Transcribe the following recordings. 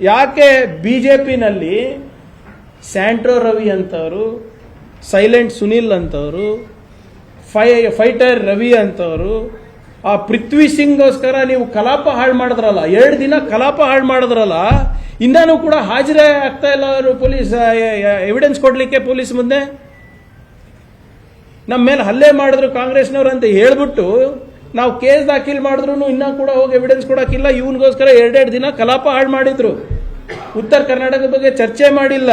ಯಾಕೆ B J ಪಿನಲ್ಲಿ Santro Ravi ಅಂತವರು, ಸೈಲೆಂಟ್ ಸುನಿಲ್ ಅಂತವರು, ಫೈ, ಫೈಟರ್ ರವಿ ಅಂತವರು, ಆ ಪೃಥ್ವಿ ಸಿಂಗ್ಗೋಸ್ಕರ ನೀವು ಕಲಾಪ ಹಾಳು ಮಾಡಿದ್ರಲ್ಲ, ಎರಡು ದಿನ ಕಲಾಪ ಹಾಳು ಮಾಡಿದ್ರಲ್ಲ ಇನ್ನೂ ಕೂಡ ಹಾಜರೇ ಆಗ್ತಾ ಇಲ್ಲ ಅವರು ಪೊಲೀಸ್ ಎವಿಡೆನ್ಸ್ ಕೊಡಲಿಕ್ಕೆ ಪೊಲೀಸ್ ಮುಂದೆ? ನಮ್ಮ ಮೇಲೆ ಹಲ್ಲೆ ಮಾಡಿದ್ರು ಕಾಂಗ್ರೆಸ್ನವ್ರು ಅಂತ ಹೇಳ್ಬಿಟ್ಟು ನಾವು ಕೇಸ್ ದಾಖಲು ಮಾಡಿದ್ರು ಇನ್ನೂ ಕೂಡ ಹೋಗಿ ಎವಿಡೆನ್ಸ್ ಕೊಡೋಕ್ಕಿಲ್ಲ ಇವನಿಗೋಸ್ಕರ ಎರಡೆರಡು ದಿನ ಕಲಾಪ ಹಾಳು ಮಾಡಿದ್ರು. ಉತ್ತರ ಕರ್ನಾಟಕದ ಬಗ್ಗೆ ಚರ್ಚೆ ಮಾಡಿಲ್ಲ.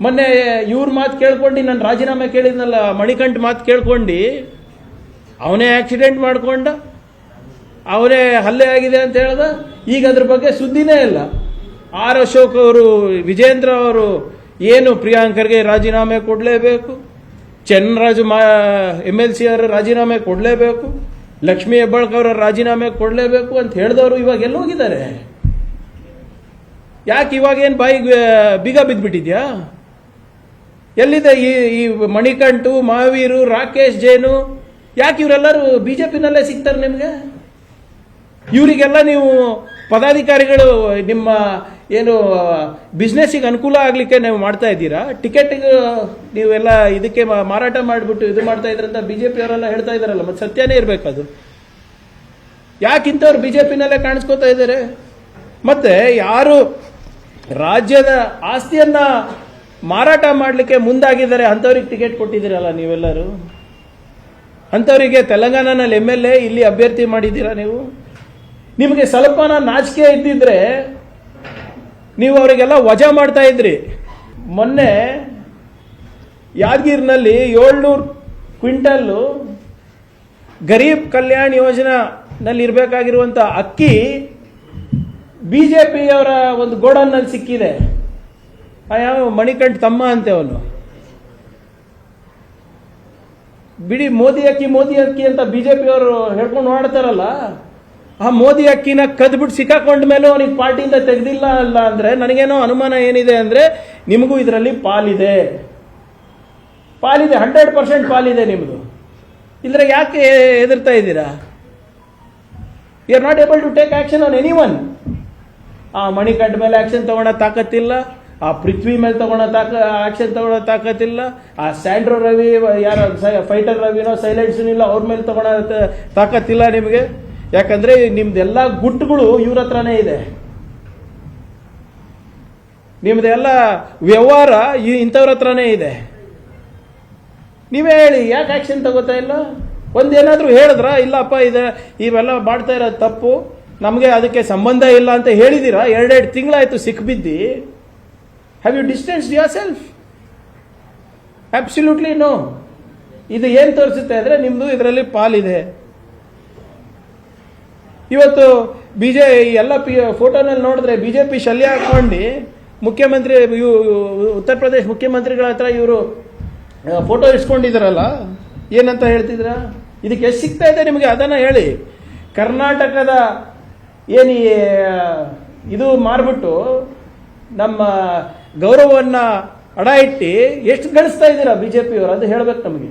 ಮೊನ್ನೆ ಇವ್ರ ಮಾತು ಕೇಳ್ಕೊಂಡು ನಾನು ರಾಜೀನಾಮೆ ಕೇಳಿದ್ನಲ್ಲ, ಮಣಿಕಂಠ ಮಾತು ಕೇಳ್ಕೊಂಡು, ಅವನೇ ಆಕ್ಸಿಡೆಂಟ್ ಮಾಡಿಕೊಂಡ, ಅವನೇ ಹಲ್ಲೆ ಆಗಿದೆ ಅಂತ ಹೇಳ್ದ. ಈಗ ಅದ್ರ ಬಗ್ಗೆ ಸುದ್ದಿನೇ ಇಲ್ಲ. ಆರ್ ಅಶೋಕ್ ಅವರು, ವಿಜೇಂದ್ರ ಅವರು, ಏನು ಪ್ರಿಯಾಂಕರ್ಗೆ ರಾಜೀನಾಮೆ ಕೊಡಲೇಬೇಕು? ಚನ್ನರಾಜು ಮಾ, ಎಂ ಎಲ್ ಸಿ ಅವರ ರಾಜೀನಾಮೆ ಕೊಡಲೇಬೇಕು, ಲಕ್ಷ್ಮೀ ಹೆಬ್ಬಾಳ್ಕ ಅವರ ರಾಜೀನಾಮೆ ಕೊಡಲೇಬೇಕು ಅಂತ ಹೇಳಿದವರು ಇವಾಗ ಎಲ್ಲೋಗಿದ್ದಾರೆ ಯಾಕೆ ಇವಾಗ ಏನು ಬಾಯಿಗೆ ಬೀಗ ಬಿದ್ದುಬಿಟ್ಟಿದ್ಯಾ ಎಲ್ಲಿದೆ ಈ ಈ ಮಣಿಕಂಠು ಮಹಾವೀರು ರಾಕೇಶ್ ಜೈನು, ಯಾಕೆ ಇವರೆಲ್ಲರೂ ಬಿ ಜೆ ಪಿನಲ್ಲೇ ಸಿಗ್ತಾರೆ ನಿಮಗೆ? ಇವರಿಗೆಲ್ಲ ನೀವು ಪದಾಧಿಕಾರಿಗಳು ನಿಮ್ಮ ಏನು ಬಿಸ್ನೆಸ್ಸಿಗೆ ಅನುಕೂಲ ಆಗಲಿಕ್ಕೆ ನೀವು ಮಾಡ್ತಾ ಇದ್ದೀರಾ? ಟಿಕೆಟ್ಗೆ, ನೀವೆಲ್ಲ ಇದಕ್ಕೆ ಮಾರಾಟ ಮಾಡಿಬಿಟ್ಟು ಇದು ಮಾಡ್ತಾ ಇದ್ರಂತ ಬಿ ಜೆ ಪಿಯವರೆಲ್ಲ ಹೇಳ್ತಾ ಇದ್ದಾರಲ್ಲ, ಮತ್ತೆ ಸತ್ಯನೇ ಇರಬೇಕದು ಯಾಕೆ ಇಂಥವ್ರು ಬಿ ಜೆ ಪಿನಲ್ಲೇ ಕಾಣಿಸ್ಕೋತಾ ಇದ್ದಾರೆ? ಮತ್ತೆ ಯಾರು ರಾಜ್ಯದ ಆಸ್ತಿಯನ್ನ ಮಾರಾಟ ಮಾಡಲಿಕ್ಕೆ ಮುಂದಾಗಿದ್ದಾರೆ, ಅಂಥವ್ರಿಗೆ ಟಿಕೆಟ್ ಕೊಟ್ಟಿದ್ದೀರಲ್ಲ ನೀವೆಲ್ಲರೂ? ಅಂಥವರಿಗೆ ತೆಲಂಗಾಣನಲ್ಲಿ ಎಂ ಎಲ್ ಎ ಇಲ್ಲಿ ಅಭ್ಯರ್ಥಿ ಮಾಡಿದ್ದೀರಾ ನೀವು? ನಿಮಗೆ ಸ್ವಲ್ಪನ ನಾಚಿಕೆ ಇದ್ದಿದ್ರೆ ನೀವು ಅವರಿಗೆಲ್ಲ ವಜಾ ಮಾಡ್ತಾ ಇದ್ರಿ. ಮೊನ್ನೆ ಯಾದಗಿರಿನಲ್ಲಿ ಏಳ್ನೂರು ಕ್ವಿಂಟಲ್ಲು ಗರೀಬ್ ಕಲ್ಯಾಣ್ ಯೋಜನಾನಲ್ಲಿ ಇರಬೇಕಾಗಿರುವಂಥ ಅಕ್ಕಿ ಬಿ ಜೆ ಪಿಯವರ ಒಂದು ಗೋಡನ್ನಲ್ಲಿ ಸಿಕ್ಕಿದೆ. ಯಾವ ಮಣಿಕಂಠ ತಮ್ಮ ಅಂತೆ ಅವನು ಬಿಡಿ ಮೋದಿ ಅಕ್ಕಿ ಮೋದಿ ಅಕ್ಕಿ ಅಂತ ಬಿ ಜೆ ಪಿಯವರು ಹೇಳ್ಕೊಂಡು ಮಾಡ್ತಾರಲ್ಲ ಆ ಮೋದಿ ಅಕ್ಕಿನ ಕದ್ಬಿಟ್ಟು ಸಿಕ್ಕಾಕೊಂಡ ಮೇಲೆ ಅವನಿಗೆ ಪಾರ್ಟಿಯಿಂದ ತೆಗೆದಿಲ್ಲ ಅಲ್ಲ ಅಂದ್ರೆ ನನಗೇನೋ ಅನುಮಾನ ಏನಿದೆ ಅಂದ್ರೆ ನಿಮಗೂ ಇದರಲ್ಲಿ ಪಾಲಿದೆ. ಪಾಲಿದೆ, ಹಂಡ್ರೆಡ್ ಪರ್ಸೆಂಟ್ ಪಾಲಿದೆ ನಿಮ್ಮದು ಇದ್ರೆ ಯಾಕೆ ಹೆದರ್ತಾ ಇದ್ದೀರಾ? You are not able to take action on any one ಆ ಮಣಿಕಂಠ ಮೇಲೆ ಆಕ್ಷನ್ ತಗೊಳ್ಳೋ ತಾಕತ್ತಿಲ್ಲ, ಆ ಪೃಥ್ವಿ ಮೇಲೆ ತಗೊಳ್ಳೋ ತಾಕ ಆಕ್ಷನ್ ತಗೊಳ್ಳೋ ತಾಕತ್ತಿಲ್ಲ, ಆ ಸ್ಯಾಂಡ್ರೋ ರವಿ, ಯಾರ ಫೈಟರ್ ರವಿನೋ ಸೈಲೆಂಟ್ ಇಲ್ಲ, ಅವ್ರ ಮೇಲೆ ತಗೊಳ್ಳೋ ತಾಕತ್ತಿಲ್ಲ ನಿಮಗೆ. ಯಾಕಂದ್ರೆ ನಿಮ್ದೆಲ್ಲ ಗುಟ್ಟುಗಳು ಇವ್ರ ಹತ್ರನೇ ಇದೆ. ನಿಮ್ದೆಲ್ಲ ವ್ಯವಹಾರ ಇಂಥವ್ರ ಹತ್ರನೇ ಇದೆ. ನೀವೇ ಹೇಳಿ, ಯಾಕೆ ಆಕ್ಷನ್ ತಗೋತಾ ಇಲ್ಲ? ಒಂದೇನಾದ್ರೂ ಹೇಳಿದ್ರ? ಇಲ್ಲಪ್ಪ, ಇದೆ, ಇವೆಲ್ಲ ಮಾಡ್ತಾ ಇರೋದು ತಪ್ಪು. ನಮಗೆ ಅದಕ್ಕೆ ಸಂಬಂಧ ಇಲ್ಲ ಅಂತ ಹೇಳಿದ್ದೀರಾ ಎರಡೆರಡು ತಿಂಗಳಾಯ್ತು ಸಿಕ್ಬಿದ್ದಿ have you distance yourself absolutely no ಇದು ಏನು ತೋರಿಸುತ್ತೆ ಅಂದರೆ ನಿಮ್ಮದು ಇದರಲ್ಲಿ ಪಾಲಿದೆ. ಇವತ್ತು ಬಿ ಜೆ ಎಲ್ಲ ಪಿ ಫೋಟೋನಲ್ಲಿ ನೋಡಿದ್ರೆ ಬಿ ಜೆ ಪಿ ಶಲ್ಯ ಹಾಕ್ಕೊಂಡು ಮುಖ್ಯಮಂತ್ರಿ ಉತ್ತರ ಪ್ರದೇಶ ಮುಖ್ಯಮಂತ್ರಿಗಳ ಹತ್ರ ಇವರು ಫೋಟೋ ಇಸ್ಕೊಂಡಿದ್ದಾರಲ್ಲ ಏನಂತ ಹೇಳ್ತಿದ್ರ? ಇದಕ್ಕೆ ಎಷ್ಟು ಸಿಗ್ತಾ ಇದೆ ನಿಮಗೆ? ಅದನ್ನು ಹೇಳಿ. ಕರ್ನಾಟಕದ ಏನು ಇದು ಮಾರ್ಬಿಟ್ಟು ನಮ್ಮ ಗೌರವವನ್ನು ಅಡ ಇಟ್ಟು ಎಷ್ಟು ಗಳಿಸ್ತಾ ಇದ್ದೀರಾ ಬಿಜೆಪಿಯವರು ಅದು ಹೇಳ್ಬೇಕು ನಮಗೆ.